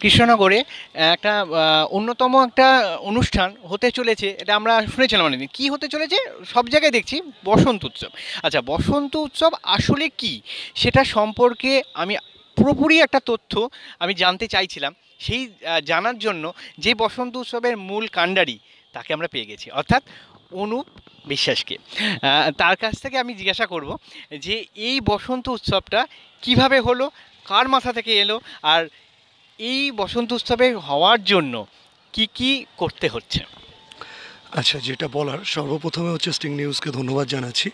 কৃষ্ণনগরে একটা অন্যতম একটা অনুষ্ঠান হতে চলেছে, এটা আমরা শুনেছিলাম অনেকদিন। কী হতে চলেছে? সব জায়গায় দেখছি, বসন্ত উৎসব। আচ্ছা বসন্ত উৎসব আসলে কি? সেটা সম্পর্কে আমি পুরোপুরি একটা তথ্য আমি জানতে চাইছিলাম। সেই জানার জন্য যে বসন্ত উৎসবের মূল কাণ্ডারি, তাকে আমরা পেয়ে গেছি। অর্থাৎ অনুপ বিশ্বাসকে। তার কাছ থেকে আমি জিজ্ঞাসা করব যে, এই বসন্ত উৎসবটা কীভাবে হলো? কার মাথা থেকে এলো? আর এই বসন্ত উৎসবে হওয়ার জন্য কি কি করতে হচ্ছে? আচ্ছা যেটা বলার, সর্বপ্রথমে হচ্ছে স্টিং নিউজকে ধন্যবাদ জানাচ্ছি।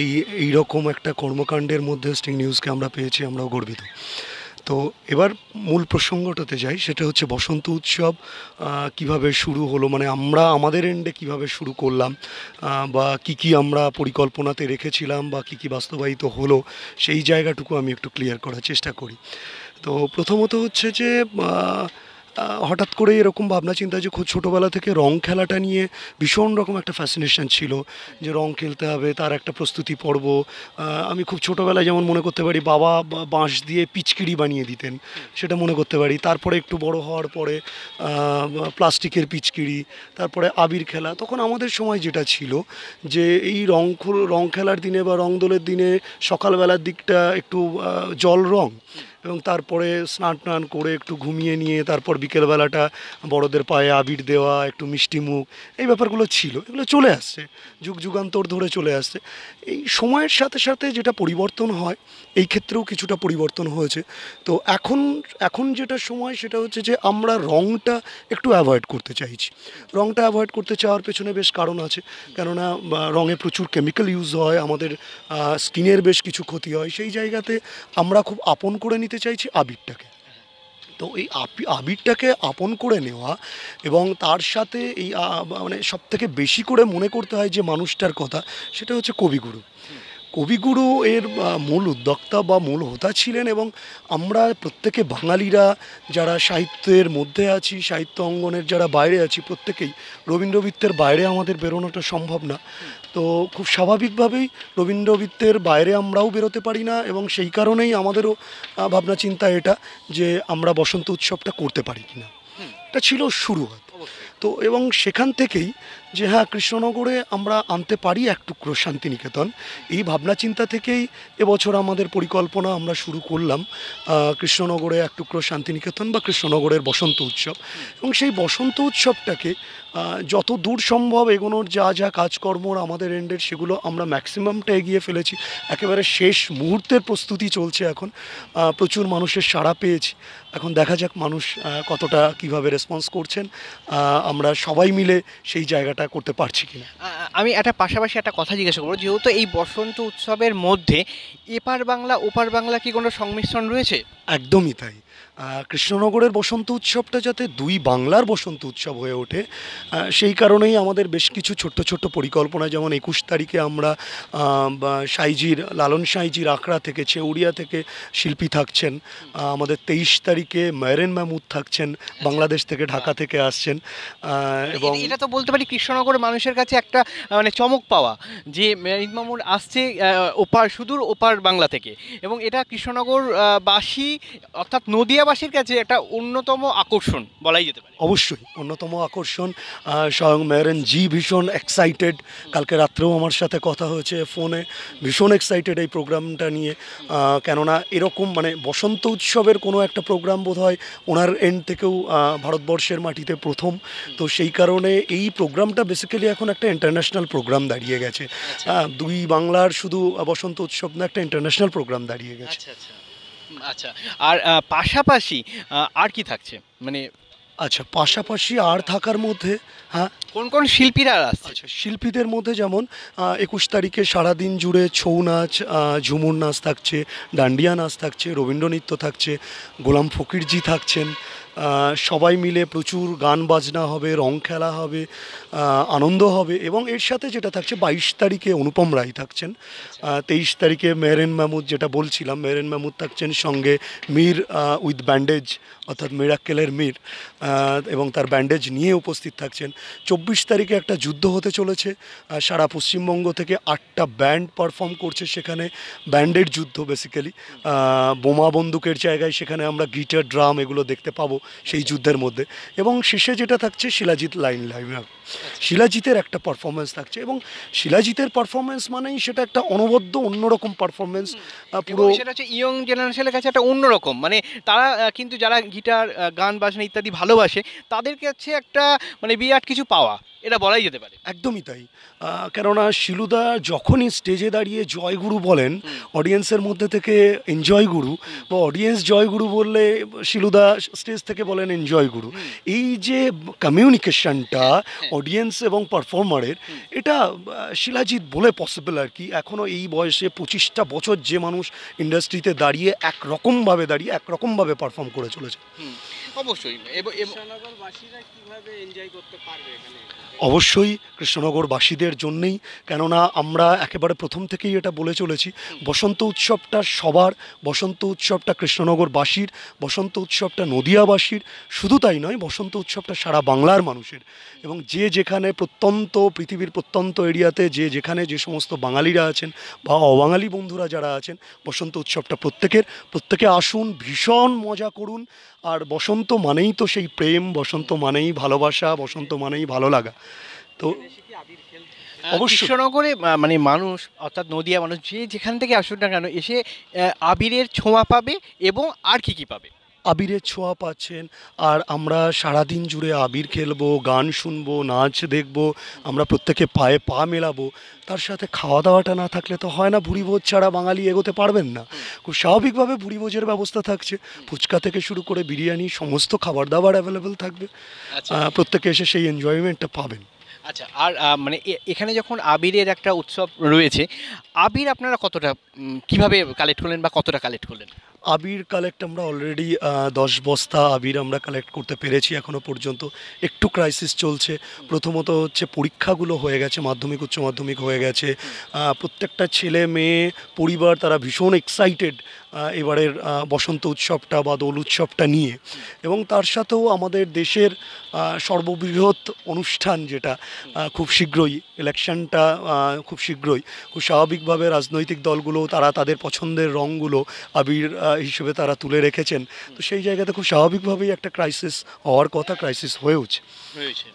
এই এই রকম একটা কর্মকাণ্ডের মধ্যে স্টিং নিউজকে আমরা পেয়েছি, আমরাও গর্বিত। তো এবার মূল প্রসঙ্গটাতে যাই, সেটা হচ্ছে বসন্ত উৎসব কীভাবে শুরু হলো মানে আমরা আমাদের এন্ডে কীভাবে শুরু করলাম বা কি কি আমরা পরিকল্পনাতে রেখেছিলাম, বা কি কি বাস্তবায়িত হলো, সেই জায়গাটুকু আমি একটু ক্লিয়ার করার চেষ্টা করি। তো প্রথমত হচ্ছে যে হঠাৎ করে এরকম ভাবনা চিন্তা যে খুব ছোটোবেলা থেকে রং খেলাটা নিয়ে ভীষণ রকম একটা ফ্যাসিনেশন ছিল যে রং খেলতে হবে, তার একটা প্রস্তুতি পর্ব। আমি খুব ছোটোবেলায় যেমন মনে করতে পারি বাবা বাঁশ দিয়ে পিচকিরি বানিয়ে দিতেন, সেটা মনে করতে পারি। তারপরে একটু বড় হওয়ার পরে প্লাস্টিকের পিচকিরি তারপরে আবির খেলা। তখন আমাদের সময় যেটা ছিল যে এই রং রং খেলার দিনে বা রং দোলের দিনে সকালবেলার দিকটা একটু জল রং। এবং তারপরে স্নান টান করে একটু ঘুমিয়ে নিয়ে তারপর বিকেলবেলাটা বড়দের পায়ে আবির দেওয়া, একটু মিষ্টি মুখ, এই ব্যাপারগুলো ছিল, এগুলো চলে আসছে, যুগ যুগান্তর ধরে চলে আসছে। এই সময়ের সাথে সাথে যেটা পরিবর্তন হয়, এই ক্ষেত্রেও কিছুটা পরিবর্তন হয়েছে। তো এখন এখন যেটা সময় সেটা হচ্ছে যে আমরা রংটা একটু অ্যাভয়েড করতে চাইছি। রংটা অ্যাভয়েড করতে চাওয়ার পেছনে বেশ কারণ আছে। কেননা রঙে প্রচুর কেমিক্যাল ইউজ হয়, আমাদের স্কিনের বেশ কিছু ক্ষতি হয়। সেই জায়গাতে আমরা খুব আপন করে নিতে চাইছি আবিরটাকে। তো এই আবিরটাকে আপন করে নেওয়া এবং তার সাথে এই মানে সব থেকে বেশি করে মনে করতে হয় যে মানুষটার কথা, সেটা হচ্ছে কবিগুরু। কবিগুরু এর মূল উদ্যোক্তা বা মূল হোতা ছিলেন এবং আমরা প্রত্যেকে বাঙালিরা যারা সাহিত্যের মধ্যে আছি সাহিত্য অঙ্গনের যারা বাইরে আছি প্রত্যেকেই রবীন্দ্রবৃত্তের বাইরে আমাদের বেরোনোটা সম্ভব না। তো খুব স্বাভাবিকভাবেই রবীন্দ্রবৃত্তের বাইরে আমরাও বেরোতে পারি না এবং সেই কারণেই আমাদেরও ভাবনা চিন্তা এটা যে আমরা বসন্ত উৎসবটা করতে পারি কিনা। এটা ছিল শুরুয়াত। তো এবং সেখান থেকেই যে হ্যাঁ কৃষ্ণনগরে আমরা আনতে পারি এক টুকরো শান্তিনিকেতন। এই ভাবনা চিন্তা থেকেই এবছর আমাদের পরিকল্পনা আমরা শুরু করলাম কৃষ্ণনগরে এক টুকরো শান্তিনিকেতন বা কৃষ্ণনগরের বসন্ত উৎসব। এবং সেই বসন্ত উৎসবটাকে যত দূর সম্ভব এগোনোর যা যা কাজকর্ম আমাদের এন্ডের সেগুলো আমরা ম্যাক্সিমামটা এগিয়ে ফেলেছি। একেবারে শেষ মুহূর্তের প্রস্তুতি চলছে এখন। প্রচুর মানুষের সাড়া পেয়েছি। এখন দেখা যাক মানুষ কতটা কীভাবে রেসপন্স করছেন আমরা সবাই মিলে সেই জায়গাটা করতে পারছি কিনা। আমি একটা পাশাপাশি একটা কথা জিজ্ঞাসা করব, যেহেতু এই বসন্ত উৎসবের মধ্যে এপার বাংলা, ওপার বাংলা কি কোনো সংমিশ্রণ রয়েছে? একদমই তাই। কৃষ্ণনগরের বসন্ত উৎসবটা যাতে দুই বাংলার বসন্ত উৎসব হয়ে ওঠে সেই কারণেই আমাদের বেশ কিছু ছোট্ট ছোট্ট পরিকল্পনা যেমন একুশ তারিখে আমরা সাইজির লালন সাইজির আখড়া থেকে চেউড়িয়া থেকে শিল্পী থাকছেন আমাদের তেইশ তারিখে মেরেন মাহমুদ থাকছেন বাংলাদেশ থেকে ঢাকা থেকে আসছেন এবং এটা তো বলতে পারি কৃষ্ণনগর মানুষের কাছে একটা মানে চমক পাওয়া যে মেরিন মামুর আসছে ওপার সুদূর ওপার বাংলা থেকে। এবং এটা কৃষ্ণনগর বাসী অর্থাৎ নদিয়াবাসীর কাছে একটা অন্যতম আকর্ষণ বলাই যেতে পারে। অবশ্যই অন্যতম আকর্ষণ স্বয়ং মেরেন জি ভীষণ এক্সাইটেড কালকে রাত্রেও আমার সাথে কথা হয়েছে ফোনে ভীষণ এক্সাইটেড এই প্রোগ্রামটা নিয়ে। কেননা এরকম মানে বসন্ত উৎসবের কোনো একটা প্রোগ্রাম বোধ হয় ওনার এন্ড থেকেও ভারতবর্ষের মাটিতে প্রথম। তো সেই কারণে এই প্রোগ্রামটা বেসিক্যালি এখন একটা ইন্টারন্যাশনাল প্রোগ্রাম দাঁড়িয়ে গেছে। আহ, দুই বাংলার শুধু বসন্ত উৎসব না একটা ইন্টারন্যাশনাল প্রোগ্রাম দাঁড়িয়ে গেছে। আচ্ছা আচ্ছা। আচ্ছা আর পাশাপাশি আর কি থাকছে? মানে আচ্ছা পাশাপাশি আর থাকার মধ্যে হ্যাঁ? কোন কোন শিল্পীরা আসছে? আচ্ছা শিল্পীদের মধ্যে যেমন একুশ তারিখে সারাদিন জুড়ে ছৌ নাচ ঝুমুর নাচ থাকছে ডান্ডিয়া নাচ থাকছে রবীন্দ্র নৃত্য থাকছে গোলাম ফকিরজি থাকছেন সবাই মিলে প্রচুর গান বাজনা হবে রং খেলা হবে আনন্দ হবে এবং এর সাথে যেটা থাকছে বাইশ তারিখে অনুপম রায় থাকছেন। তেইশ তারিখে মেরেন মাহমুদ যেটা বলছিলাম মেরেন মাহমুদ থাকছেন সঙ্গে মীর উইথ ব্যান্ডেজ অর্থাৎ মিরাক্কেলের মীর এবং তার ব্যান্ডেজ নিয়ে উপস্থিত থাকছেন। চব্বিশ তারিখে একটা যুদ্ধ হতে চলেছে সারা পশ্চিমবঙ্গ থেকে আটটা ব্যান্ড পারফর্ম করছে সেখানে ব্যান্ডের যুদ্ধ বেসিক্যালি বোমা বন্দুকের জায়গায় সেখানে আমরা গিটার, ড্রাম এগুলো দেখতে পাবো সেই যুদ্ধের মধ্যে। এবং শেষে যেটা থাকছে শিলাজিৎ লাইন লাইভ শিলাজিতের একটা পারফরমেন্স থাকছে এবং শিলাজিতের পারফরমেন্স মানেই সেটা একটা অনবদ্য অন্যরকম পারফরমেন্স পুরো সেটা হচ্ছে ইয়ং জেনারেশনের কাছে একটা অন্যরকম। মানে তারা কিন্তু যারা গিটার গান বাজনা ইত্যাদি ভালোবাসে তাদের কাছে একটা মানে বিরাট কিছু পাওয়া। এটা বলাই যেতে পারে। একদমই তাই। কেননা শিলুদা যখনই স্টেজে দাঁড়িয়ে জয়গুরু বলেন অডিয়েন্সের মধ্যে থেকে এনজয় গুরু বা অডিয়েন্স জয় গুরু বললে শিলুদা স্টেজ থেকে বলেন এনজয় গুরু। এই যে কমিউনিকেশনটা অডিয়েন্স এবং পারফর্মারের এটা শিলাজিৎ বলে পসিবল আর কি। এখনও এই বয়সে পঁচিশটা বছর যে মানুষ ইন্ডাস্ট্রিতে দাঁড়িয়ে একরকমভাবে দাঁড়িয়ে একরকমভাবে পারফর্ম করে চলেছে। অবশ্যই। এবং এবং- এনজয় করতে পারবে এখানে? অবশ্যই কৃষ্ণনগরবাসীদের জন্যেই, কেননা আমরা একেবারে প্রথম থেকেই এটা বলে চলেছি, বসন্ত উৎসবটা সবার, বসন্ত উৎসবটা কৃষ্ণনগরবাসীর, বসন্ত উৎসবটা নদিয়াবাসীর, শুধু তাই নয়, বসন্ত উৎসবটা সারা বাংলার মানুষের। এবং যে যেখানে প্রত্যন্ত, পৃথিবীর প্রত্যন্ত এরিয়াতে যে যেখানে যে সমস্ত বাঙালিরা আছেন বা অবাঙালি বন্ধুরা যারা আছেন, বসন্ত উৎসবটা প্রত্যেকের, প্রত্যেকে আসুন, ভীষণ মজা করুন। আর বসন্ত মানেই তো সেই প্রেম, বসন্ত মানেই ভালোবাসা, বসন্ত মানেই ভালো লাগা। তো। কৃষ্ণনগরে মানে মানুষ অর্থাৎ নদিয়া মানুষ যে যেখান থেকে আসুক না কেন এসে আবিরের ছোঁয়া পাবে এবং আর কি কি পাবে? আবিরের ছোঁয়া পাচ্ছেন আর আমরা সারাদিন জুড়ে আবির খেলব গান শুনব নাচ দেখব আমরা প্রত্যেকে পায়ে পা মেলাবো। তার সাথে খাওয়া দাওয়াটা না থাকলে তো হয় না ভুড়িভোজ ছাড়া বাঙালি এগোতে পারবেন না। খুব স্বাভাবিকভাবে ভুড়িভোজের ব্যবস্থা থাকছে। ফুচকা থেকে শুরু করে বিরিয়ানি সমস্ত খাবার দাবার অ্যাভেলেবেল থাকবে। আচ্ছা। প্রত্যেকে এসে সেই এনজয়মেন্টটা পাবেন। আচ্ছা আর মানে এখানে যখন আবিরের একটা উৎসব রয়েছে আবির আপনারা কতটা কীভাবে কালেক্ট করলেন বা কতটা কালেক্ট করলেন? আবির কালেক্ট আমরা অলরেডি দশ বস্তা আবির আমরা কালেক্ট করতে পেরেছি এখনও পর্যন্ত। একটু ক্রাইসিস চলছে। প্রথমত হচ্ছে পরীক্ষাগুলো হয়ে গেছে, মাধ্যমিক, উচ্চ মাধ্যমিক হয়ে গেছে। প্রত্যেকটা ছেলে, মেয়ে, পরিবার তারা ভীষণ এক্সাইটেড এবারের বসন্ত উৎসবটা বা দোল উৎসবটা নিয়ে। এবং তার সাথেও আমাদের দেশের সর্ববৃহৎ অনুষ্ঠান যেটা খুব শীঘ্রই ইলেকশনটা খুব শীঘ্রই, খুব স্বাভাবিকভাবে রাজনৈতিক দলগুলো তারা তাদের পছন্দের রঙগুলো আবির হিসেবে তারা তুলে রেখেছেন। তো সেই জায়গাতে খুব স্বাভাবিকভাবেই একটা ক্রাইসিস হওয়ার কথা ক্রাইসিস হয়েওছে। রয়েছে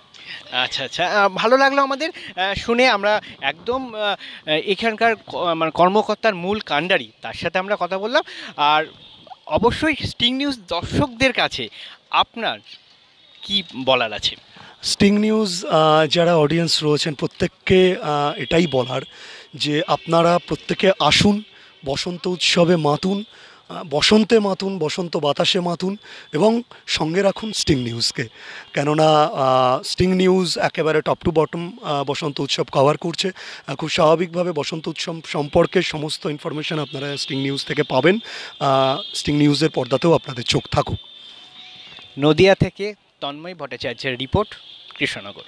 আচ্ছা আচ্ছা ভালো লাগল আমাদের শুনে আমরা একদম এখানকার মানে কর্মকর্তার মূল কাণ্ডারি তার সাথে আমরা কথা বললাম। আর অবশ্যই স্টিং নিউজ দর্শকদের কাছে আপনার কি বলার আছে? স্টিং নিউজ যারা অডিয়েন্স রয়েছেন প্রত্যেককে এটাই বলার যে আপনারা প্রত্যেকে আসুন, বসন্ত উৎসবে মাতুন বসন্তে মাতুন, বসন্ত বাতাসে মাতুন এবং সঙ্গে রাখুন স্টিং নিউজকে কেননা স্টিং নিউজ একেবারে top to bottom Basanta Utsav cover করছে। খুব স্বাভাবিকভাবে বসন্ত উৎসব সম্পর্কে সমস্ত ইনফরমেশান আপনারা স্টিং নিউজ থেকে পাবেন। স্টিং নিউজের পর্দাতেও আপনাদের চোখ থাকুক। নদিয়া থেকে তন্ময় ভট্টাচার্যের রিপোর্ট কৃষ্ণনগর।